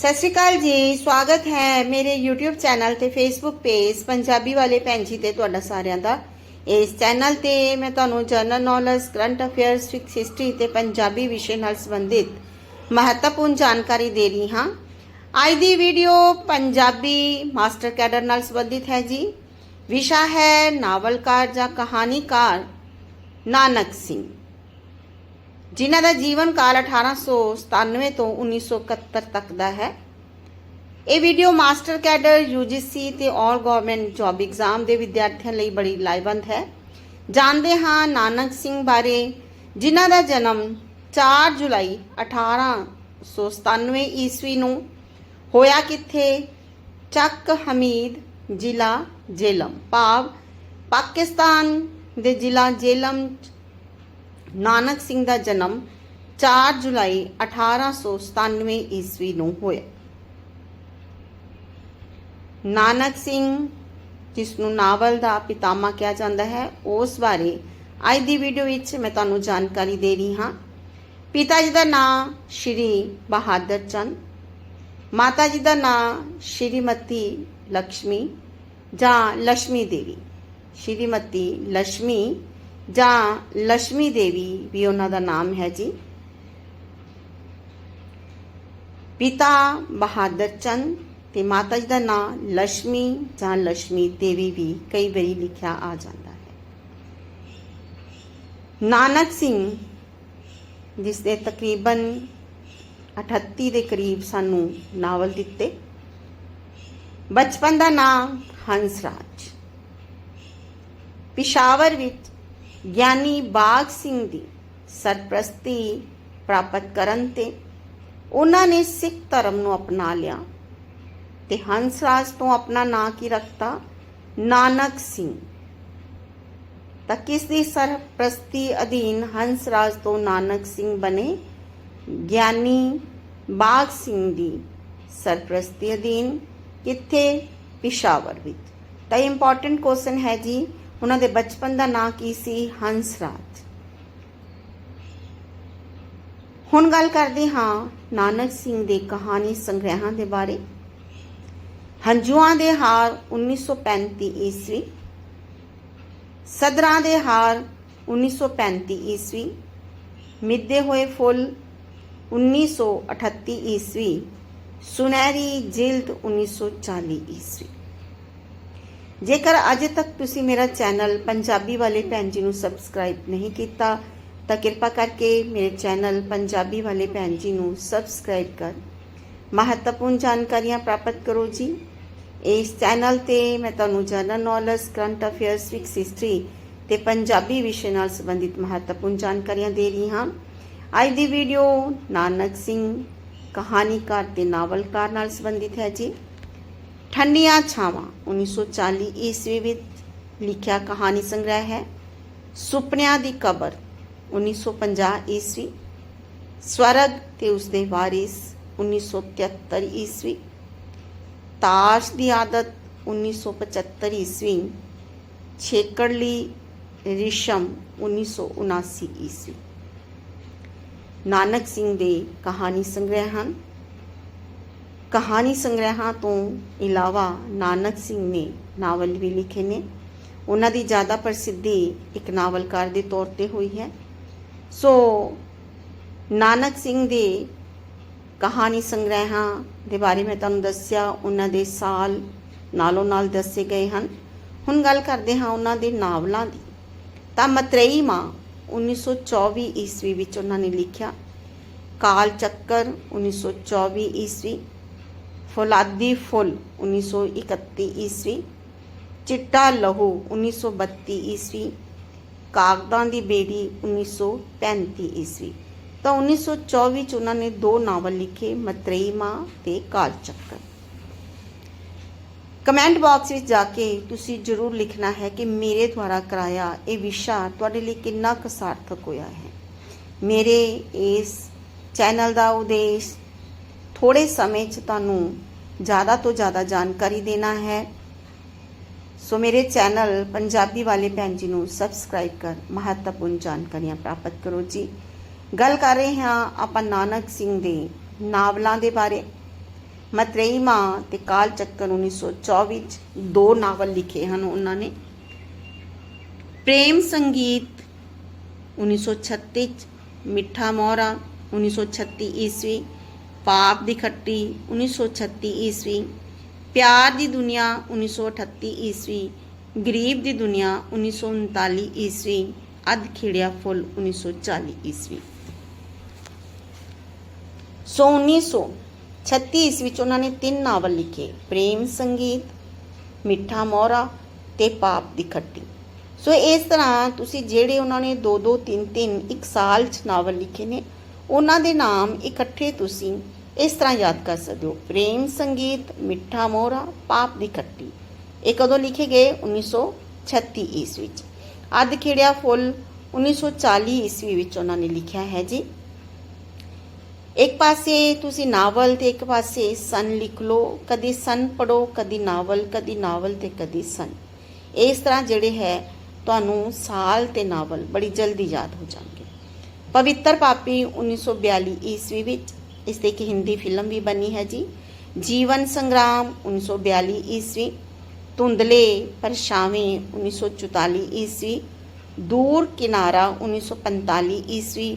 ਸਤਿ ਸ਼੍ਰੀ ਅਕਾਲ ਜੀ, ਸਵਾਗਤ ਹੈ ਮੇਰੇ YouTube ਚੈਨਲ ਤੇ Facebook ਪੇਜ ਪੰਜਾਬੀ ਵਾਲੇ ਭੈਣ ਜੀ ਤੇ ਤੁਹਾਡਾ ਸਾਰਿਆਂ ਦਾ। ਇਸ ਚੈਨਲ ਤੇ ਮੈਂ ਤੁਹਾਨੂੰ general knowledge current affairs fix history ਤੇ ਪੰਜਾਬੀ ਵਿਸ਼ੇ ਨਾਲ ਸੰਬੰਧਿਤ ਮਹੱਤਵਪੂਰਨ ਜਾਣਕਾਰੀ ਦੇ ਰਹੀ ਹਾਂ। ਅੱਜ ਦੀ ਵੀਡੀਓ ਪੰਜਾਬੀ ਮਾਸਟਰ ਕੈਡਰ ਨਾਲ ਸੰਬੰਧਿਤ ਹੈ ਜੀ। ਵਿਸ਼ਾ ਹੈ ਨਾਵਲਕਾਰ ਜਾਂ ਕਹਾਣੀਕਾਰ ਨਾਨਕ ਸਿੰਘ। ਜਿਨ੍ਹਾਂ ਦਾ ਜੀਵਨ ਕਾਲ 1897 ਤੋਂ 1971 ਤੱਕ ਦਾ ਹੈ। ਇਹ ਵੀਡੀਓ ਮਾਸਟਰ ਕੈਡਰ UGC ਤੇ ਆਲ ਗਵਰਨਮੈਂਟ ਜੌਬ ਐਗਜ਼ਾਮ ਦੇ ਵਿਦਿਆਰਥੀਆਂ ਲਈ ਬੜੀ ਲਾਹੇਵੰਦ ਹੈ। ਜਾਣਦੇ ਹਾਂ ਨਾਨਕ ਸਿੰਘ ਬਾਰੇ, ਜਿਨ੍ਹਾਂ ਦਾ ਜਨਮ 4 ਜੁਲਾਈ 1897 ਈਸਵੀ ਨੂੰ ਹੋਇਆ ਕਿੱਥੇ? ਚੱਕ ਹਮੀਦ ਜ਼ਿਲ੍ਹਾ ਜੇਲਮ, ਭਾਵ ਪਾਕਿਸਤਾਨ ਦੇ ਜ਼ਿਲ੍ਹਾ ਜੇਲਮ ਨਾਨਕ ਸਿੰਘ ਦਾ ਜਨਮ 4 ਜੁਲਾਈ 1897 ਈਸਵੀ ਨੂੰ ਹੋਇਆ। ਨਾਨਕ ਸਿੰਘ ਜਿਸ ਨੂੰ ਨਾਵਲ ਦਾ ਪਿਤਾਮਾ ਕਿਹਾ ਜਾਂਦਾ ਹੈ, ਉਸ ਬਾਰੇ ਅੱਜ ਦੀ ਵੀਡੀਓ ਵਿੱਚ ਮੈਂ ਤੁਹਾਨੂੰ ਜਾਣਕਾਰੀ ਦੇ ਰਹੀ ਹਾਂ। ਪਿਤਾ ਜੀ ਦਾ ਨਾਮ ਸ਼੍ਰੀ ਬਹਾਦਰ ਚੰਦ, ਮਾਤਾ ਜੀ ਦਾ ਨਾਮ ਸ਼੍ਰੀਮਤੀ ਲక్ష్ਮੀ ਜਾਂ ਲక్ష్ਮੀ ਦੇਵੀ। ਸ਼੍ਰੀਮਤੀ ਲక్ష్ਮੀ ਜਾਂ ਲక్ష్ਮੀ ਦੇਵੀ ਵੀ ਉਹਨਾਂ ਦਾ ਨਾਮ ਹੈ ਜੀ। ਪਿਤਾ ਬਹਾਦਰ ਚੰਦ ਤੇ ਮਾਤਾ ਜੀ ਦਾ ਨਾਮ ਲక్ష్ਮੀ ਜਾਂ ਲక్ష్ਮੀ ਦੇਵੀ ਵੀ ਕਈ ਵਾਰੀ ਲਿਖਿਆ ਆ ਜਾਂਦਾ ਹੈ। ਨਾਨਕ ਸਿੰਘ ਜਿਸ ਦੇ ਤਕਰੀਬਨ 38 ਦੇ ਕਰੀਬ ਸਾਨੂੰ ਨਾਵਲ ਦਿੱਤੇ। ਬਚਪਨ ਦਾ ਨਾਮ ਹੰਸਰਾਜ। ਪਿਸ਼ਾਵਰ ਵਿੱਚ ਗਿਆਨੀ ਬਾਗ ਸਿੰਘ ਦੀ ਸਰਪ੍ਰਸਤੀ ਪ੍ਰਾਪਤ ਕਰਨ ਤੇ ਉਹਨਾਂ ਨੇ ਸਿੱਖ ਧਰਮ ਨੂੰ ਅਪਣਾ ਲਿਆ ਤੇ ਹੰਸਰਾਜ ਤੋਂ ਆਪਣਾ ਨਾਂ ਕੀ ਰੱਖਤਾ? ਨਾਨਕ ਸਿੰਘ। ਤਾਂ ਕਿਸ ਦੀ ਸਰਪ੍ਰਸਤੀ ਅਧੀਨ ਹੰਸ ਰਾਜ ਤੋਂ ਨਾਨਕ ਸਿੰਘ ਬਣੇ? ਗਿਆਨੀ ਬਾਗ ਸਿੰਘ ਦੀ ਸਰਪ੍ਰਸਤੀ ਅਧੀਨ ਕਿੱਥੇ? ਪਿਸ਼ਾਵਰ ਵਿੱਚ। ਤਾਂ ਇੰਪੋਰਟੈਂਟ ਕੁਐਸਚਨ ਹੈ ਜੀ ਉਹਨਾਂ ਦੇ ਬਚਪਨ ਦਾ ਨਾਂ ਕੀ ਸੀ? ਹੰਸ ਰਾਜ। ਹੁਣ ਗੱਲ ਕਰਦੇ ਹਾਂ ਨਾਨਕ ਸਿੰਘ ਦੇ ਕਹਾਣੀ ਸੰਗ੍ਰਹਿਾਂ ਦੇ ਬਾਰੇ। ਹੰਝੂਆਂ ਦੇ ਹਾਰ 1935 ਈਸਵੀ। ਸਦਰਾਂ ਦੇ ਹਾਰ 1935 ਈਸਵੀ। ਮਿੱਦੇ ਹੋਏ ਫੁੱਲ 1938 ਈਸਵੀ। ਸੁਨਹਿਰੀ ਜਿਲਦ 1940 ਈਸਵੀ। ਜੇਕਰ ਅਜੇ ਤੱਕ ਤੁਸੀਂ ਮੇਰਾ ਚੈਨਲ ਪੰਜਾਬੀ ਵਾਲੇ ਭੈਣ ਜੀ ਨੂੰ ਸਬਸਕ੍ਰਾਈਬ ਨਹੀਂ ਕੀਤਾ, ਤਾਂ ਕਿਰਪਾ ਕਰਕੇ ਮੇਰੇ ਚੈਨਲ ਪੰਜਾਬੀ ਵਾਲੇ ਭੈਣ ਜੀ ਨੂੰ ਸਬਸਕ੍ਰਾਈਬ ਕਰ। ਮਹੱਤਵਪੂਰਨ ਜਾਣਕਾਰੀਆਂ ਪ੍ਰਾਪਤ ਕਰੋ ਜੀ। ਇਸ ਚੈਨਲ ਤੇ ਮੈਂ ਤੁਹਾਨੂੰ ਜਨਰਲ ਨੌਲੇਜ ਕਰੰਟ ਅਫੇਅਰਸ ਵਿਕਸ ਹਿਸਟਰੀ ਤੇ ਪੰਜਾਬੀ ਵਿਸ਼ੇ ਨਾਲ ਸੰਬੰਧਿਤ ਮਹੱਤਵਪੂਰਨ ਜਾਣਕਾਰੀਆਂ ਦੇ ਰਹੀ ਹਾਂ। ਅੱਜ ਦੀ ਵੀਡੀਓ ਨਾਨਕ ਸਿੰਘ ਕਹਾਣੀਕਾਰ ਤੇ ਨਾਵਲਕਾਰ ਨਾਲ ਸੰਬੰਧਿਤ ਹੈ ਜੀ। ਠੰਡੀਆਂ ਛਾਵਾਂ 1940 ਈਸਵੀ ਵਿੱਚ ਲਿਖਿਆ ਕਹਾਣੀ ਸੰਗ੍ਰਹਿ ਹੈ, ਸੁਪਨਿਆਂ ਦੀ ਕਬਰ 1950 ਈਸਵੀ, ਸਵਰਗ ਤੇ ਉਸ ਦੇ ਵਾਰਿਸ 1973 ਈਸਵੀ, ਤਾਸ਼ ਦੀ ਆਦਤ 1975 ਈਸਵੀ, ਛੇਕੜਲੀ ਰਿਸ਼ਮ 1979 ਈਸਵੀ। ਨਾਨਕ ਸਿੰਘ ਦੇ ਕਹਾਣੀ ਸੰਗ੍ਰਹਿ ਹਨ। ਕਹਾਣੀ ਸੰਗ੍ਰਹਿਾਂ ਤੋਂ ਇਲਾਵਾ ਨਾਨਕ ਸਿੰਘ ਨੇ ਨਾਵਲ ਵੀ ਲਿਖੇ ਨੇ। ਉਹਨਾਂ ਦੀ ਜ਼ਿਆਦਾ ਪ੍ਰਸਿੱਧੀ ਇੱਕ ਨਾਵਲਕਾਰ ਦੇ ਤੌਰ ਤੇ ਹੋਈ ਹੈ। ਸੋ ਨਾਨਕ ਸਿੰਘ ਦੇ ਕਹਾਣੀ ਸੰਗ੍ਰਹਿਾਂ ਦੇ ਬਾਰੇ ਮੈਂ ਤੁਹਾਨੂੰ ਦੱਸਿਆ, ਉਹਨਾਂ ਦੇ ਸਾਲ ਨਾਲੋਂ ਨਾਲ ਦੱਸੇ ਗਏ ਹਨ। ਹੁਣ ਗੱਲ ਕਰਦੇ ਹਾਂ ਉਹਨਾਂ ਦੇ ਨਾਵਲਾਂ ਦੀ। ਤਾਂ ਮਤਰੇਈ ਮਾਂ 1924 ਈਸਵੀ ਵਿੱਚ ਉਹਨਾਂ ਨੇ ਲਿਖਿਆ, ਕਾਲ ਚੱਕਰ 1924 ਈਸਵੀ। ਫੌਲਾਦੀ ਫੁੱਲ 1931 ਈਸਵੀ ਚਿੱਟਾ ਲਹੂ 1932 ਈਸਵੀ ਕਾਗਦਾਂ ਦੀ ਬੇੜੀ 1935 ਈਸਵੀ ਤਾਂ 1924 ਚ ਉਹਨਾਂ ਨੇ ਦੋ ਨਾਵਲ ਲਿਖੇ ਮਤਰੇਈ ਮਾਂ ਤੇ ਕਾਲ ਚੱਕਰ ਕਮੈਂਟ ਬਾਕਸ ਵਿੱਚ ਜਾ ਕੇ ਤੁਸੀਂ ਜਰੂਰ ਲਿਖਣਾ ਹੈ ਕਿ ਮੇਰੇ ਦੁਆਰਾ ਕਰਾਇਆ ਇਹ ਵਿਸ਼ਾ ਤੁਹਾਡੇ ਲਈ ਕਿੰਨਾ ਕੁ ਸਾਰਥਕ ਹੋਇਆ ਹੈ ਮੇਰੇ ਇਸ ਚੈਨਲ ਦਾ ਉਦੇਸ਼ ਥੋੜੇ ਸਮੇਂ 'ਚ ਤੁਹਾਨੂੰ ਜ਼ਿਆਦਾ ਤੋਂ ਜ਼ਿਆਦਾ ਜਾਣਕਾਰੀ ਦੇਣਾ ਹੈ। ਸੋ ਮੇਰੇ ਚੈਨਲ ਪੰਜਾਬੀ ਵਾਲੇ ਭੈਣ ਜੀ ਨੂੰ ਸਬਸਕ੍ਰਾਈਬ ਕਰ, ਮਹੱਤਵਪੂਰਨ ਜਾਣਕਾਰੀਆਂ ਪ੍ਰਾਪਤ ਕਰੋ ਜੀ। ਗੱਲ ਕਰ ਰਹੇ ਹਾਂ ਆਪਾਂ ਨਾਨਕ ਸਿੰਘ ਦੇ ਨਾਵਲਾਂ ਦੇ ਬਾਰੇ। ਮਤਰੇਈ ਮਾਂ ਤੇ ਕਾਲ ਚੱਕਰ 1924 ਚ ਦੋ ਨਾਵਲ ਲਿਖੇ ਹਨ ਉਹਨਾਂ ਨੇ। ਪ੍ਰੇਮ ਸੰਗੀਤ 1936 ਚ, ਮਿੱਠਾ ਮੋਹਰਾ 1936 ਈਸਵੀ। ਪਾਪ ਦੀ ਖੱਟੀ 1936 ਈਸਵੀ, ਪਿਆਰ ਦੀ ਦੁਨੀਆ 1938 ਈਸਵੀ, ਗਰੀਬ ਦੀ ਦੁਨੀਆ 1939 ਈਸਵੀ, ਅਧ ਖਿੜਿਆ ਫੁੱਲ 1940 ਈਸਵੀ। ਸੋ 1936 ਈਸਵੀ ਵਿੱਚ ਉਹਨਾਂ ਨੇ ਤਿੰਨ ਨਾਵਲ ਲਿਖੇ, ਪ੍ਰੇਮ ਸੰਗੀਤ, ਮਿੱਠਾ ਮੋਹਰਾ ਤੇ ਪਾਪ ਦੀ ਖੱਟੀ। ਸੋ ਇਸ ਤਰ੍ਹਾਂ ਤੁਸੀਂ ਜਿਹੜੇ ਉਹਨਾਂ ਨੇ ਦੋ ਦੋ ਤਿੰਨ ਤਿੰਨ ਇੱਕ ਸਾਲ 'ਚ ਨਾਵਲ ਲਿਖੇ ਨੇ, ਉਹਨਾਂ ਦੇ ਨਾਮ ਇਕੱਠੇ ਤੁਸੀਂ ਇਸ ਤਰ੍ਹਾਂ ਯਾਦ ਕਰ ਸਕਦੇ ਹੋ। ਪ੍ਰੇਮ ਸੰਗੀਤ, ਮਿੱਠਾ ਮੋਹਰਾ, ਪਾਪ ਦੀ ਖੱਟੀ। ਇਹ ਕਦੋਂ ਲਿਖੇ ਗਏ? 1936 ਈਸਵੀ ਵਿੱਚ ਅੱਧ ਖਿੜਿਆ ਫੁੱਲ 1940 ਈਸਵੀ ਵਿੱਚ ਉਹਨਾਂ ਨੇ ਲਿਖਿਆ ਹੈ ਜੀ। ਇੱਕ ਪਾਸੇ ਤੁਸੀਂ ਨਾਵਲ ਤੇ ਇੱਕ ਪਾਸੇ ਸਨ ਲਿਖ ਲਓ। ਕਦੀ ਸਨ ਪੜੋ ਕਦੀ ਨਾਵਲ ਕਦੀ ਨਾਵਲ ਤੇ ਕਦੀ ਸਨ। ਇਸ ਤਰ੍ਹਾਂ ਜਿਹੜੇ ਹੈ, ਤੁਹਾਨੂੰ ਸਾਲ ਤੇ ਨਾਵਲ ਬੜੀ ਜਲਦੀ ਯਾਦ ਹੋ ਜਾਣਗੇ। ਪਵਿੱਤਰ ਪਾਪੀ 1942 ਈਸਵੀ ਵਿੱਚ ਇਸ ਤੇ ਇੱਕ ਹਿੰਦੀ ਫਿਲਮ ਵੀ ਬਣੀ ਹੈ ਜੀ। ਜੀਵਨ ਸੰਗਰਾਮ 1942 ਈਸਵੀ, ਧੁੰਦਲੇ ਪਰਛਾਵੇਂ 1944 ਈਸਵੀ, ਦੂਰ ਕਿਨਾਰਾ 1945 ਈਸਵੀ,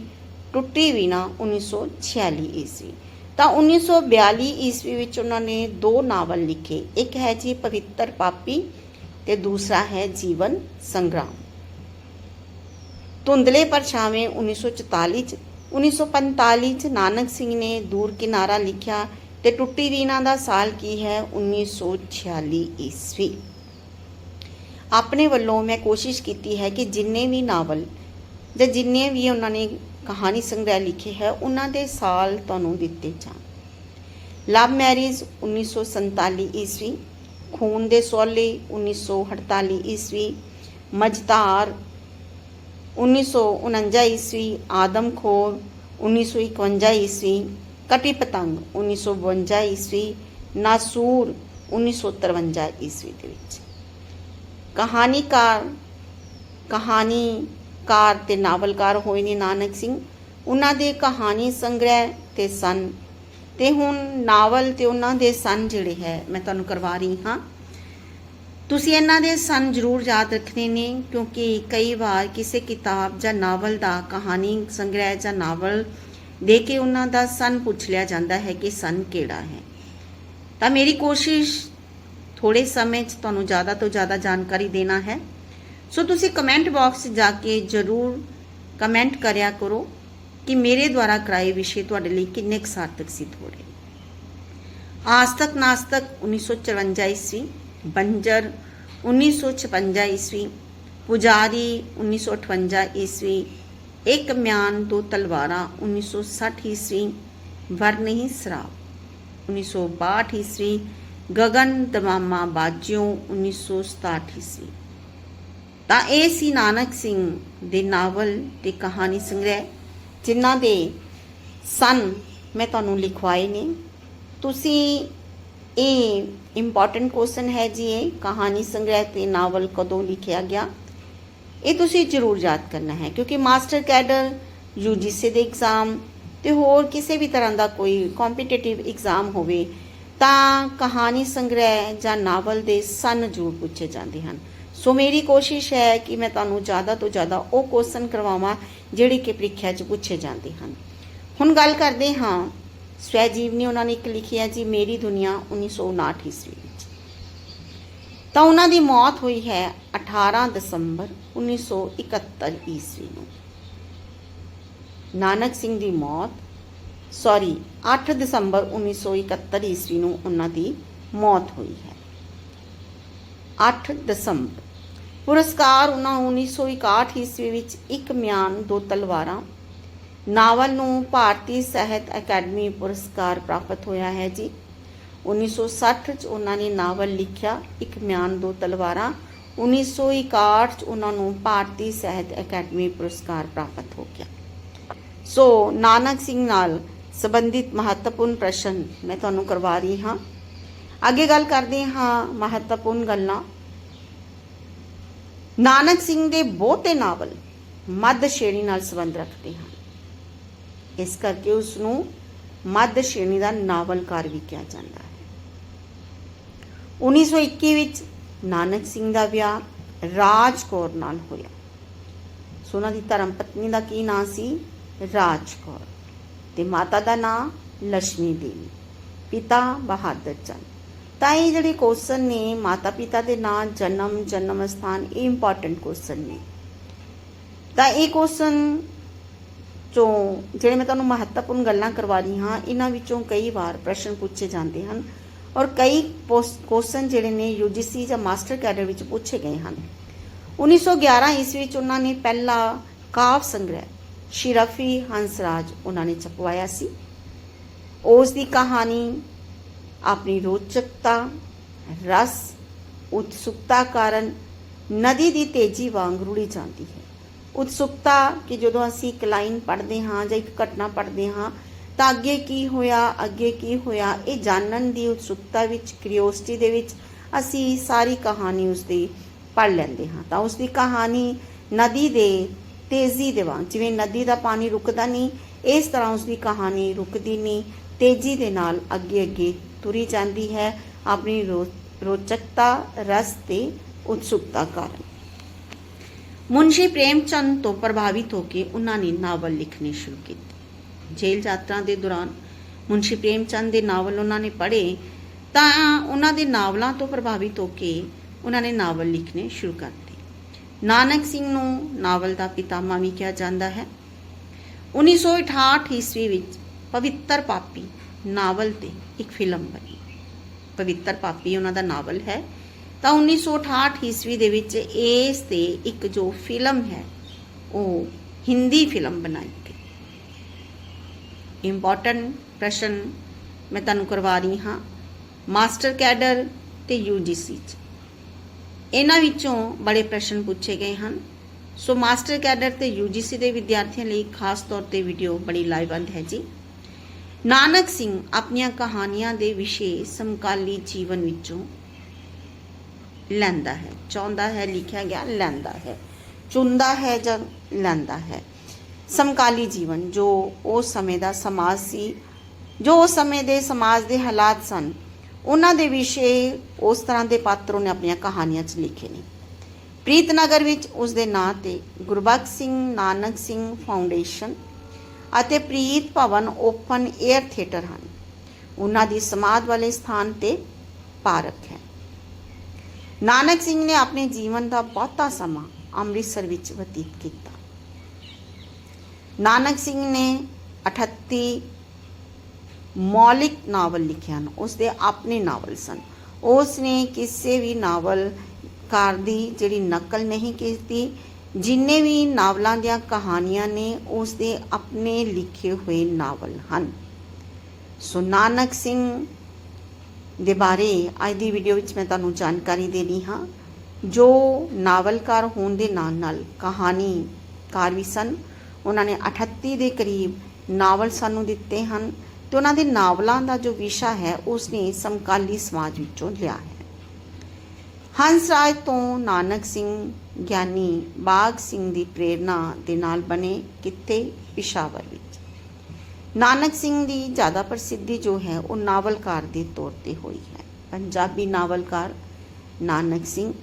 ਟੁੱਟੀ ਵੀਣਾ 1946 ਈਸਵੀ। ਤਾਂ 1942 ਈਸਵੀ ਵਿੱਚ ਉਹਨਾਂ ਨੇ ਦੋ ਨਾਵਲ ਲਿਖੇ, ਇੱਕ ਹੈ ਜੀ ਪਵਿੱਤਰ ਪਾਪੀ ਤੇ ਦੂਸਰਾ ਹੈ ਜੀਵਨ ਸੰਗਰਾਮ। ਧੁੰਦਲੇ ਪਰਛਾਵੇਂ 1944 ਚ 1945 ਚ ਨਾਨਕ ਸਿੰਘ ਨੇ ਦੂਰ ਕਿਨਾਰਾ ਲਿਖਿਆ ਤੇ ਟੁੱਟੀ ਵੀਣਾ ਦਾ ਸਾਲ ਕੀ ਹੈ? 1946 ਈਸਵੀ। ਆਪਣੇ ਵੱਲੋਂ ਮੈਂ ਕੋਸ਼ਿਸ਼ ਕੀਤੀ ਹੈ ਕਿ ਜਿੰਨੇ ਵੀ ਨਾਵਲ ਜਾਂ ਜਿੰਨੇ ਵੀ ਉਹਨਾਂ ਨੇ ਕਹਾਣੀ ਸੰਗ੍ਰਹਿ ਲਿਖੇ ਹੈ, ਉਹਨਾਂ ਦੇ ਸਾਲ ਤੁਹਾਨੂੰ ਦਿੱਤੇ ਜਾਣ। ਲਵ ਮੈਰਿਜ 1947 ਈਸਵੀ, ਖੂਨ ਦੇ ਸੋਲੇ 1948 ਈਸਵੀ, ਮਜਤਾਰ 1949 ਈਸਵੀ ਆਦਮਖੋਰ 1951 ਈਸਵੀ ਕਟੀ ਪਤੰਗ 1952 ਈਸਵੀ ਨਾਸੂਰ 1953 ਈਸਵੀ ਦੇ ਵਿੱਚ ਕਹਾਣੀਕਾਰ ਕਹਾਣੀਕਾਰ ਤੇ ਨਾਵਲਕਾਰ ਹੋਏ ਨੇ ਨਾਨਕ ਸਿੰਘ ਉਹਨਾਂ ਦੇ ਕਹਾਣੀ ਸੰਗ੍ਰਹਿ ਤੇ ਸਨ ਤੇ ਹੁਣ ਨਾਵਲ ਤੇ ਉਹਨਾਂ ਦੇ ਸਨ ਜਿਹੜੇ ਹੈ ਮੈਂ ਤੁਹਾਨੂੰ ਕਰਵਾ ਰਹੀ ਹਾਂ ਤੁਸੀਂ ਇਹਨਾਂ ਦੇ ਸਨ ਜ਼ਰੂਰ ਯਾਦ ਰੱਖਣੇ ਨੇ ਕਿਉਂਕਿ ਕਈ ਵਾਰ ਕਿਸੇ ਕਿਤਾਬ ਜਾਂ ਨਾਵਲ ਦਾ ਕਹਾਣੀ ਸੰਗ੍ਰਹਿ ਜਾਂ ਨਾਵਲ ਦੇ ਕੇ ਉਹਨਾਂ ਦਾ ਸਨ ਪੁੱਛ ਲਿਆ ਜਾਂਦਾ ਹੈ ਕਿ ਸਨ ਕਿਹੜਾ ਹੈ ਤਾਂ ਮੇਰੀ ਕੋਸ਼ਿਸ਼ ਥੋੜੇ ਸਮੇਂ 'ਚ ਤੁਹਾਨੂੰ ਜ਼ਿਆਦਾ ਤੋਂ ਜ਼ਿਆਦਾ ਜਾਣਕਾਰੀ ਦੇਣਾ ਹੈ ਸੋ ਤੁਸੀਂ ਕਮੈਂਟ ਬਾਕਸ 'ਚ ਜਾ ਕੇ ਜ਼ਰੂਰ ਕਮੈਂਟ ਕਰਿਆ ਕਰੋ ਕਿ ਮੇਰੇ ਦੁਆਰਾ ਕਰਾਏ ਵਿਸ਼ੇ ਤੁਹਾਡੇ ਲਈ ਕਿੰਨੇ ਕੁ ਸਾਰਥਕ ਸਿੱਧ ਹੋ ਰਹੇ ਆਸਤਕ ਨਾਸਤਕ 1954 ਈਸਵੀ ਬੰਜਰ 1956 ਈਸਵੀ, ਪੁਜਾਰੀ 1958 ਈਸਵੀ, ਇੱਕ ਮਿਆਨ ਦੋ ਤਲਵਾਰਾਂ 1960 ਈਸਵੀ ਵਰਨਹੀ ਸਰਾਬ 1962 ਈਸਵੀ ਗगन ਦਮਾਮਾ ਬਾਜਿਓ 1967 ਈਸਵੀ। ਤਾਂ ਇਹ ਸੀ ਨਾਨਕ ਸਿੰਘ ਦੇ ਨਾਵਲ ਤੇ ਕਹਾਣੀ ਸੰਗ੍ਰਹਿ, ਜਿਨ੍ਹਾਂ ਦੇ ਸਨ ਮੈਂ ਤੁਹਾਨੂੰ ਲਿਖਵਾਏ ਨੇ। ਤੁਸੀਂ ਇਹ ਇੰਪੋਰਟੈਂਟ ਕੁਐਸਚਨ ਹੈ ਜੀ ਇਹ। ਕਹਾਣੀ ਸੰਗ੍ਰਹਿ ਤੇ ਨਾਵਲ ਕਦੋਂ ਲਿਖਿਆ ਗਿਆ? ਇਹ ਤੁਸੀਂ ਜ਼ਰੂਰ ਯਾਦ ਕਰਨਾ ਹੈ, ਕਿਉਂਕਿ ਮਾਸਟਰ ਕੈਡਰ ਯੂਜੀਸੀ ਦੇ ਐਗਜ਼ਾਮ ਤੇ ਹੋਰ ਕਿਸੇ ਵੀ ਤਰ੍ਹਾਂ ਦਾ ਕੋਈ ਕੰਪੀਟੀਟਿਵ ਐਗਜ਼ਾਮ ਹੋਵੇ, ਤਾਂ ਕਹਾਣੀ ਸੰਗ੍ਰਹਿ ਜਾਂ ਨਾਵਲ ਦੇ ਸਨ ਜ਼ਰੂਰ ਪੁੱਛੇ ਜਾਂਦੇ ਹਨ। ਸੋ ਮੇਰੀ ਕੋਸ਼ਿਸ਼ ਹੈ ਕਿ ਮੈਂ ਤੁਹਾਨੂੰ ਜ਼ਿਆਦਾ ਤੋਂ ਜ਼ਿਆਦਾ ਉਹ ਕੁਐਸਚਨ ਕਰਵਾਵਾਂ, ਜਿਹੜੇ ਕਿ ਪ੍ਰੀਖਿਆ 'ਚ ਪੁੱਛੇ ਜਾਂਦੇ ਹਨ। ਹੁਣ ਗੱਲ ਕਰਦੇ ਹਾਂ ਸਵੈ ਜੀਵਨੀ ਉਹਨਾਂ ਨੇ ਇੱਕ ਲਿਖੀ ਹੈ ਜੀ, ਮੇਰੀ ਦੁਨੀਆ 1959 ਈਸਵੀ ਵਿੱਚ। ਤਾਂ ਉਹਨਾਂ ਦੀ ਮੌਤ ਹੋਈ ਹੈ 18 ਦਸੰਬਰ 1971 ਈਸਵੀ ਨੂੰ। ਨਾਨਕ ਸਿੰਘ ਦੀ ਮੌਤ, ਸੌਰੀ 8 ਦਸੰਬਰ 1971 ਈਸਵੀ ਨੂੰ ਉਹਨਾਂ ਦੀ ਮੌਤ ਹੋਈ ਹੈ। 8 ਦਸੰਬਰ, ਪੁਰਸਕਾਰ ਉਹਨਾਂ 1961 ਈਸਵੀ ਵਿੱਚ ਇੱਕ ਮਿਆਨ ਦੋ ਤਲਵਾਰਾਂ ਨਾਵਲ ਨੂੰ ਭਾਰਤੀ ਸਾਹਿਤ ਅਕੈਡਮੀ ਪੁਰਸਕਾਰ ਪ੍ਰਾਪਤ ਹੋਇਆ ਹੈ ਜੀ। 1960 ਚ ਉਹਨਾਂ ਨੇ ਨਾਵਲ ਲਿਖਿਆ, ਇੱਕ ਮਿਆਨ ਦੋ ਤਲਵਾਰਾਂ। 1961 ਚ ਉਹਨਾਂ ਨੂੰ ਭਾਰਤੀ ਸਾਹਿਤ ਅਕੈਡਮੀ ਪੁਰਸਕਾਰ ਪ੍ਰਾਪਤ ਹੋ ਗਿਆ। ਸੋ ਨਾਨਕ ਸਿੰਘ ਨਾਲ ਸੰਬੰਧਿਤ ਮਹੱਤਵਪੂਰਨ ਪ੍ਰਸ਼ਨ ਮੈਂ ਤੁਹਾਨੂੰ ਕਰਵਾ ਰਹੀ ਹਾਂ। ਅੱਗੇ ਗੱਲ ਕਰਦੇ ਹਾਂ ਮਹੱਤਵਪੂਰਨ ਗੱਲਾਂ। ਨਾਨਕ ਸਿੰਘ ਦੇ ਬਹੁਤੇ ਨਾਵਲ ਮੱਧ ਸ਼੍ਰੇਣੀ ਨਾਲ ਸੰਬੰਧ ਰੱਖਦੇ ਹਨ। ਇਸ ਕਰਕੇ ਉਸ ਨੂੰ ਮੱਧ ਸ਼੍ਰੇਣੀ ਦਾ ਨਾਵਲਕਾਰ ਵੀ ਕਿਹਾ ਜਾਂਦਾ ਹੈ। 1921 ਵਿੱਚ ਨਾਨਕ ਸਿੰਘ ਦਾ ਵਿਆਹ ਰਾਜ ਕੌਰ ਨਾਲ ਹੋਇਆ। ਸੋ ਉਹਨਾਂ ਦੀ ਧਰਮ ਪਤਨੀ ਦਾ ਕੀ ਨਾਂ ਸੀ? ਰਾਜ ਕੌਰ। ਤੇ ਮਾਤਾ ਦਾ ਨਾਂ ਲక్ష్ਮੀ ਦੇਵੀ। ਪਿਤਾ ਬਹਾਦਰ ਚੰਦ। ਤਾਂ ਇਹ ਜਿਹੜੇ ਕੁਐਸਚਨ ਨੇ ਮਾਤਾ ਪਿਤਾ ਦੇ ਨਾਂ, ਜਨਮ ਜਨਮ ਸਥਾਨ, ਇਹ ਇੰਪੋਰਟੈਂਟ ਕੁਐਸਚਨ ਨੇ। ਤਾਂ ਇਹ ਕੁਐਸਚਨ ਚੋਂ ਜਿਹੜੇ ਮੈਂ ਤੁਹਾਨੂੰ ਮਹੱਤਵਪੂਰਨ ਗੱਲਾਂ ਕਰਵਾ ਰਹੀ ਹਾਂ, ਇਹਨਾਂ ਵਿੱਚੋਂ ਕਈ ਵਾਰ ਪ੍ਰਸ਼ਨ ਪੁੱਛੇ ਜਾਂਦੇ ਹਨ ਔਰ ਕਈ ਕੁਐਸਚਨ ਜਿਹੜੇ ਨੇ UGC ਜਾਂ ਮਾਸਟਰ ਕੈਡਰ ਵਿੱਚ ਪੁੱਛੇ ਗਏ ਹਨ। 1911 ਈਸਵੀ ਵਿੱਚ ਉਹਨਾਂ ਨੇ ਪਹਿਲਾ ਕਾਵ ਸੰਗ੍ਰਹਿ ਸ਼ਿਰਫੀ ਹੰਸਰਾਜ ਉਹਨਾਂ ਨੇ ਛਪਵਾਇਆ ਸੀ। ਉਸ ਦੀ ਕਹਾਣੀ ਆਪਣੀ ਰੋਚਕਤਾ, ਰਸ, ਉਤਸੁਕਤਾ ਕਾਰਨ ਨਦੀ ਦੀ ਤੇਜ਼ੀ ਵਾਂਗ ਰੁੜੀ ਜਾਂਦੀ ਹੈ। ਉਤਸੁਕਤਾ ਕਿ ਜਦੋਂ ਅਸੀਂ ਇੱਕ ਲਾਈਨ ਪੜ੍ਹਦੇ ਹਾਂ ਜਾਂ ਇੱਕ ਘਟਨਾ ਪੜ੍ਹਦੇ ਹਾਂ, ਤਾਂ ਅੱਗੇ ਕੀ ਹੋਇਆ, ਅੱਗੇ ਕੀ ਹੋਇਆ, ਇਹ ਜਾਣਨ ਦੀ ਉਤਸੁਕਤਾ ਵਿੱਚ ਕਿਉਰਿਓਸਿਟੀ ਦੇ ਵਿੱਚ ਅਸੀਂ ਸਾਰੀ ਕਹਾਣੀ ਉਸ ਦੀ ਪੜ੍ਹ ਲੈਂਦੇ ਹਾਂ। ਤਾਂ ਉਸ ਦੀ ਕਹਾਣੀ ਨਦੀ ਦੇ ਤੇਜ਼ੀ ਦੇ ਵਾਂਗ, ਜਿਵੇਂ ਨਦੀ ਦਾ ਪਾਣੀ ਰੁਕਦਾ ਨਹੀਂ, ਇਸ ਤਰ੍ਹਾਂ ਉਸ ਦੀ ਕਹਾਣੀ ਰੁਕਦੀ ਨਹੀਂ, ਤੇਜ਼ੀ ਦੇ ਨਾਲ ਅੱਗੇ ਅੱਗੇ ਤੁਰੀ ਜਾਂਦੀ ਹੈ, ਆਪਣੀ ਰੋ- ਰੋਚਕਤਾ, ਰਸ ਤੇ ਉਤਸੁਕਤਾ ਕਾਰਨ। ਮੁਨਸ਼ੀ ਪ੍ਰੇਮਚੰਦ ਤੋਂ ਪ੍ਰਭਾਵਿਤ ਹੋ ਕੇ ਉਹਨਾਂ ਨੇ ਨਾਵਲ ਲਿਖਣੇ ਸ਼ੁਰੂ ਕੀਤੇ। ਜੇਲ੍ਹ ਯਾਤਰਾ ਦੇ ਦੌਰਾਨ ਮੁਨਸ਼ੀ ਪ੍ਰੇਮਚੰਦ ਦੇ ਨਾਵਲ ਉਹਨਾਂ ਨੇ ਪੜ੍ਹੇ, ਤਾਂ ਉਹਨਾਂ ਦੇ ਨਾਵਲਾਂ ਤੋਂ ਪ੍ਰਭਾਵਿਤ ਹੋ ਕੇ ਉਹਨਾਂ ਨੇ ਨਾਵਲ ਲਿਖਣੇ ਸ਼ੁਰੂ ਕਰ ਦਿੱਤੇ। ਨਾਨਕ ਸਿੰਘ ਨੂੰ ਨਾਵਲ ਦਾ ਪਿਤਾਮਾ ਵੀ ਕਿਹਾ ਜਾਂਦਾ ਹੈ। 1968 ਈਸਵੀ ਵਿੱਚ ਪਵਿੱਤਰ ਪਾਪੀ ਨਾਵਲ ਤੇ ਇੱਕ ਫਿਲਮ ਬਣੀ। ਪਵਿੱਤਰ ਪਾਪੀ ਉਹਨਾਂ ਦਾ ਨਾਵਲ ਹੈ। ਤਾਂ 1968 ਈਸਵੀ ਦੇ ਵਿੱਚ ਇਸ ਤੇ ਇੱਕ ਜੋ ਫਿਲਮ ਹੈ, ਉਹ ਹਿੰਦੀ ਫਿਲਮ ਬਣਾਈ ਗਈ। ਇੰਪੋਰਟੈਂਟ ਪ੍ਰਸ਼ਨ ਮੈਂ ਤੁਹਾਨੂੰ ਕਰਵਾ ਰਹੀ ਹਾਂ, ਮਾਸਟਰ ਕੈਡਰ ਤੇ ਯੂਜੀਸੀ ਚ। ਇਹਨਾਂ ਵਿੱਚੋਂ ਬੜੇ ਪ੍ਰਸ਼ਨ ਪੁੱਛੇ ਗਏ ਹਨ। ਸੋ ਮਾਸਟਰ ਕੈਡਰ ਤੇ ਯੂਜੀਸੀ ਦੇ ਵਿਦਿਆਰਥੀਆਂ ਲਈ ਖਾਸ ਤੌਰ ਤੇ ਵੀਡੀਓ ਬੜੀ ਲਾਹੇਵੰਦ ਹੈ ਜੀ। ਨਾਨਕ ਸਿੰਘ ਆਪਣੀਆਂ ਕਹਾਣੀਆਂ ਦੇ ਵਿਸ਼ੇ ਸਮਕਾਲੀ ਜੀਵਨ ਵਿੱਚੋਂ ਲੈਂਦਾ ਹੈ, ਚਾਹੁੰਦਾ ਹੈ, ਲਿਖਿਆ ਗਿਆ ਲੈਂਦਾ ਹੈ ਚੁੰਦਾ ਹੈ ਜਾਂ ਲੈਂਦਾ ਹੈ। ਸਮਕਾਲੀ ਜੀਵਨ ਜੋ ਉਸ ਸਮੇਂ ਦਾ ਸਮਾਜ ਸੀ, ਜੋ ਉਸ ਸਮੇਂ ਦੇ ਸਮਾਜ ਦੇ ਹਾਲਾਤ ਸਨ, ਉਹਨਾਂ ਦੇ ਵਿਸ਼ੇ ਉਸ ਤਰ੍ਹਾਂ ਦੇ ਪਾਤਰ ਉਹਨੇ ਆਪਣੀਆਂ ਕਹਾਣੀਆਂ 'ਚ ਲਿਖੇ ਨੇ। ਪ੍ਰੀਤਨਗਰ ਵਿੱਚ ਉਸ ਦੇ ਨਾਂ ਤੇ ਗੁਰਬਖਸ਼ ਸਿੰਘ ਨਾਨਕ ਸਿੰਘ ਫਾਊਂਡੇਸ਼ਨ ਅਤੇ Preet Bhavan open air theatre ਹਨ। ਉਹਨਾਂ ਦੀ ਸਮਾਧ ਵਾਲੇ ਸਥਾਨ ਤੇ ਪਾਰਕ ਹੈ। ਨਾਨਕ ਸਿੰਘ ਨੇ ਆਪਣੇ ਜੀਵਨ ਦਾ ਬਹੁਤਾ ਸਮਾਂ ਅੰਮ੍ਰਿਤਸਰ ਵਿੱਚ ਬਤੀਤ ਕੀਤਾ। ਨਾਨਕ ਸਿੰਘ ਨੇ 38 ਮੌਲਿਕ ਨਾਵਲ ਲਿਖੇ ਹਨ। ਉਸ ਦੇ ਆਪਣੇ ਨਾਵਲ ਸਨ। ਉਸ ਨੇ ਕਿਸੇ ਵੀ ਨਾਵਲ ਨਾਵਲਕਾਰ ਦੀ ਜਿਹੜੀ ਨਕਲ ਨਹੀਂ ਕੀਤੀ, ਜਿੰਨੇ ਵੀ ਨਾਵਲਾਂ ਦੀਆਂ ਕਹਾਣੀਆਂ ਨੇ, ਉਸ ਦੇ ਆਪਣੇ ਲਿਖੇ ਹੋਏ ਨਾਵਲ ਹਨ। ਸੋ ਨਾਨਕ ਸਿੰਘ ਦੇ ਬਾਰੇ ਅੱਜ ਦੀ ਵੀਡੀਓ ਵਿੱਚ ਮੈਂ ਤੁਹਾਨੂੰ ਜਾਣਕਾਰੀ ਦੇਣੀ ਹਾਂ, ਜੋ ਨਾਵਲਕਾਰ ਹੋਣ ਦੇ ਨਾਲ ਨਾਲ ਕਹਾਣੀਕਾਰ ਵੀ ਸਨ। ਉਹਨਾਂ ਨੇ 38 ਦੇ ਕਰੀਬ ਨਾਵਲ ਸਾਨੂੰ ਦਿੱਤੇ ਹਨ ਤੇ ਉਹਨਾਂ ਦੇ ਨਾਵਲਾਂ ਦਾ ਜੋ ਵਿਸ਼ਾ ਹੈ ਉਸ ਨੇ ਸਮਕਾਲੀ ਸਮਾਜ ਵਿੱਚੋਂ ਲਿਆ ਹੈ। ਹੰਸ ਰਾਜ ਤੋਂ ਨਾਨਕ ਸਿੰਘ ਗਿਆਨੀ ਬਾਗ ਸਿੰਘ ਦੀ ਪ੍ਰੇਰਣਾ ਦੇ ਨਾਲ ਬਣੇ ਕਿੱਤੇ ਪਿਸ਼ਾਵਰ ਵਿੱਚ। ਨਾਨਕ ਸਿੰਘ ਦੀ ਜ਼ਿਆਦਾ ਪ੍ਰਸਿੱਧੀ ਜੋ ਹੈ, ਉਹ ਨਾਵਲਕਾਰ ਦੇ ਤੌਰ ਤੇ ਹੋਈ ਹੈ। ਪੰਜਾਬੀ ਨਾਵਲਕਾਰ ਨਾਨਕ ਸਿੰਘ,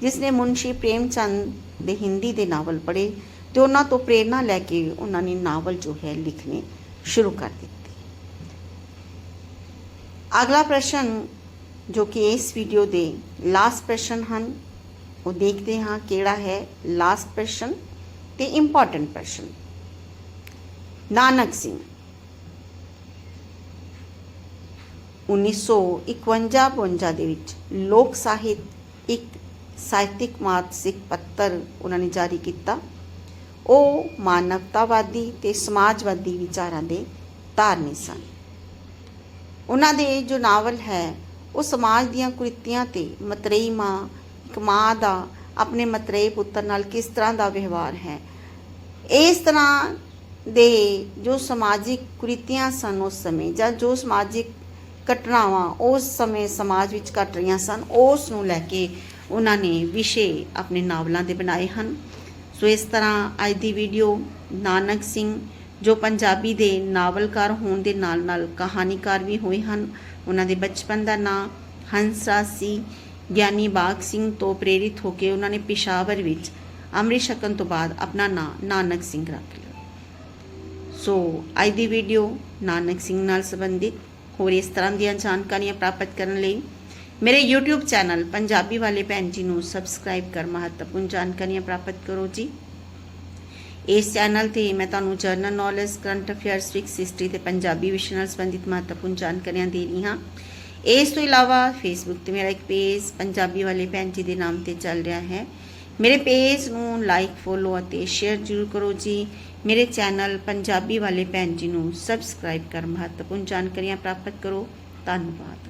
ਜਿਸ ਨੇ ਮੁਨਸ਼ੀ ਪ੍ਰੇਮ ਚੰਦ ਦੇ ਹਿੰਦੀ ਦੇ ਨਾਵਲ ਪੜ੍ਹੇ ਤੇ ਉਹਨਾਂ ਤੋਂ ਪ੍ਰੇਰਣਾ ਲੈ ਕੇ ਉਹਨਾਂ ਨੇ ਨਾਵਲ ਜੋ ਹੈ, ਲਿਖਣੇ ਸ਼ੁਰੂ ਕਰ ਦਿੱਤੇ। ਅਗਲਾ ਪ੍ਰਸ਼ਨ ਜੋ ਕਿ ਇਸ ਵੀਡੀਓ ਦੇ ਲਾਸਟ ਪ੍ਰਸ਼ਨ ਹਨ, ਉਹ ਦੇਖਦੇ ਹਾਂ ਕਿਹੜਾ ਹੈ ਲਾਸਟ ਪ੍ਰਸ਼ਨ ਤੇ ਇੰਪੋਰਟੈਂਟ ਪ੍ਰਸ਼ਨ। ਨਾਨਕ ਸਿੰਘ 1951-52 ਦੇ ਵਿੱਚ ਲੋਕ ਸਾਹਿਤ ਇੱਕ ਸਾਹਿਤਿਕ ਮਾਸਿਕ ਪੱਤਰ ਉਹਨਾਂ ਨੇ ਜਾਰੀ ਕੀਤਾ। ਉਹ ਮਾਨਵਤਾਵਾਦੀ ਤੇ ਸਮਾਜਵਾਦੀ ਵਿਚਾਰਾਂ ਦੇ ਧਾਰਨੀ ਸਨ। ਉਹਨਾਂ ਦੇ ਜੋ ਨਾਵਲ ਹੈ, ਉਹ ਸਮਾਜ ਦੀਆਂ ਕੁਰੀਤੀਆਂ ਤੇ ਮਤਰੇਈ ਮਾਂ ਇੱਕ ਮਾਂ ਦਾ ਆਪਣੇ ਮਤਰੇਈ ਪੁੱਤਰ ਨਾਲ ਕਿਸ ਤਰ੍ਹਾਂ ਦਾ ਵਿਵਹਾਰ ਹੈ, ਇਸ ਤਰ੍ਹਾਂ ਦੇ ਜੋ ਸਮਾਜਿਕ ਕੁਰੀਤੀਆਂ ਸਨ ਉਸ ਸਮੇਂ ਜਾਂ ਜੋ ਸਮਾਜਿਕ ਘਟਨਾਵਾਂ ਉਸ ਸਮੇਂ ਸਮਾਜ ਵਿੱਚ ਘਟ ਰਹੀਆਂ ਸਨ, ਉਸ ਨੂੰ ਲੈ ਕੇ ਉਹਨਾਂ ਨੇ ਵਿਸ਼ੇ ਆਪਣੇ ਨਾਵਲਾਂ ਦੇ ਬਣਾਏ ਹਨ। ਸੋ ਇਸ ਤਰ੍ਹਾਂ ਅੱਜ ਦੀ ਵੀਡੀਓ ਨਾਨਕ ਸਿੰਘ, ਜੋ ਪੰਜਾਬੀ ਦੇ ਨਾਵਲਕਾਰ ਹੋਣ ਦੇ ਨਾਲ ਨਾਲ ਕਹਾਣੀਕਾਰ ਵੀ ਹੋਏ ਹਨ, ਉਹਨਾਂ ਦੇ ਬਚਪਨ ਦਾ ਨਾਂ ਹੰਸਰਾਸੀ ਗਿਆਨੀ ਬਾਗ ਸਿੰਘ ਤੋਂ ਪ੍ਰੇਰਿਤ ਹੋ ਕੇ ਉਹਨਾਂ ਨੇ ਪਿਸ਼ਾਵਰ ਵਿੱਚ ਅੰਮ੍ਰਿਤ ਛਕਣ ਤੋਂ ਬਾਅਦ ਆਪਣਾ ਨਾਂ ਨਾਨਕ ਸਿੰਘ ਰੱਖ ਲਿਆ। ਸੋ ਅੱਜ ਦੀ ਵੀਡੀਓ ਨਾਨਕ ਸਿੰਘ ਨਾਲ ਸੰਬੰਧਿਤ ਹੋਰ ਇਸ ਤਰ੍ਹਾਂ ਦੀਆਂ ਜਾਣਕਾਰੀਆਂ ਪ੍ਰਾਪਤ ਕਰਨ ਲਈ ਮੇਰੇ YouTube ਚੈਨਲ ਪੰਜਾਬੀ ਵਾਲੇ ਭੈਣ ਜੀ ਨੂੰ ਸਬਸਕ੍ਰਾਈਬ ਕਰ ਮਹੱਤਵਪੂਰਨ ਜਾਣਕਾਰੀਆਂ ਪ੍ਰਾਪਤ ਕਰੋ ਜੀ। ਇਸ ਚੈਨਲ ਤੇ ਮੈਂ ਤੁਹਾਨੂੰ general knowledge current affairs fix history ਤੇ ਪੰਜਾਬੀ ਵਿਸ਼ੇ ਨਾਲ ਸੰਬੰਧਿਤ ਮਹੱਤਵਪੂਰਨ ਜਾਣਕਾਰੀਆਂ ਦੇ ਰਹੀ ਹਾਂ। ਇਸ ਤੋਂ ਇਲਾਵਾ ਫੇਸਬੁੱਕ ਤੇ ਮੇਰਾ ਇੱਕ ਪੇਜ ਪੰਜਾਬੀ ਵਾਲੇ ਭੈਣ ਜੀ ਦੇ ਨਾਮ ਤੇ ਚੱਲ ਰਿਹਾ ਹੈ। ਮੇਰੇ ਪੇਜ ਨੂੰ ਲਾਈਕ ਫੋਲੋ ਅਤੇ ਸ਼ੇਅਰ ਜ਼ਰੂਰ ਕਰੋ ਜੀ। ਮੇਰੇ ਚੈਨਲ ਪੰਜਾਬੀ ਵਾਲੇ ਭੈਣ ਜੀ ਨੂੰ ਸਬਸਕ੍ਰਾਈਬ ਕਰ ਮਹੱਤਵਪੂਰਨ ਜਾਣਕਾਰੀਆਂ ਪ੍ਰਾਪਤ ਕਰੋ। ਧੰਨਵਾਦ।